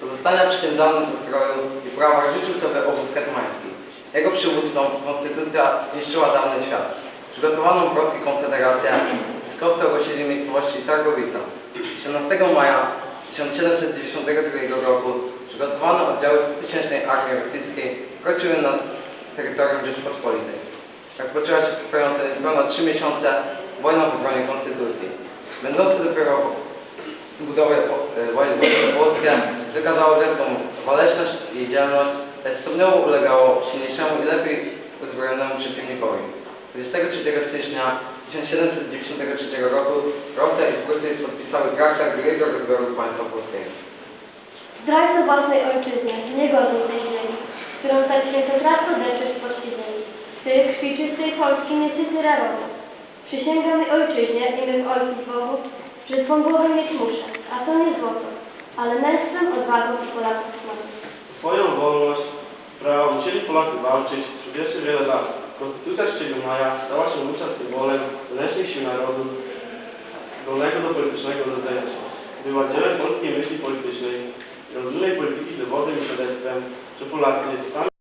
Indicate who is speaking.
Speaker 1: Pozostania przysięglanym ustroju i prawach życzył sobie obóz hetmański. Jego przywódcą konstytucja zniszczyła dawny świat. Przygotowaną w Polskiej Konfederacja skopce ogłosili miejscowości Targowica. 17 maja 1792 roku przygotowane oddziały tysięcznej armii rosyjskiej wkroczyły na terytorium Rzeczypospolitej. Rozpoczęła się trwająca niespełna 3 miesiące wojna w obronie konstytucji. Będący dopiero w budowie e, województwo włoskie wykazało wielką waleczność i dzielność, lecz stopniowo ulegało silniejszemu i lepiej uzbrojonemu przeciwnikowi. 23 stycznia 1793 roku Rosja i Prusy podpisały traktat Wielkiego Rozbioru Państwa Polskiego.
Speaker 2: Zdrajco własnej ojczyzny, niegodny tej ziemi, którą tak świętokradko depczesz pod ziemi. Ty, krwi czystej Polski, niesyty rarowy. Przysięgam ojczyźnie i mych ojców Bogu, że swą głowę mieć muszę, a to nie złoto, ale męstwem, odwagą i Polaków słowem.
Speaker 3: Swoją wolność, prawa musieli Polacy walczyć przez wiele lat. Konstytucja 3 maja stała się wówczas symbolem wewnętrznych sił narodu, zdolnego do politycznego się. Była dziełem polskiej myśli politycznej, rozumiej polityki dowodem i świadectwem, że Polacy sami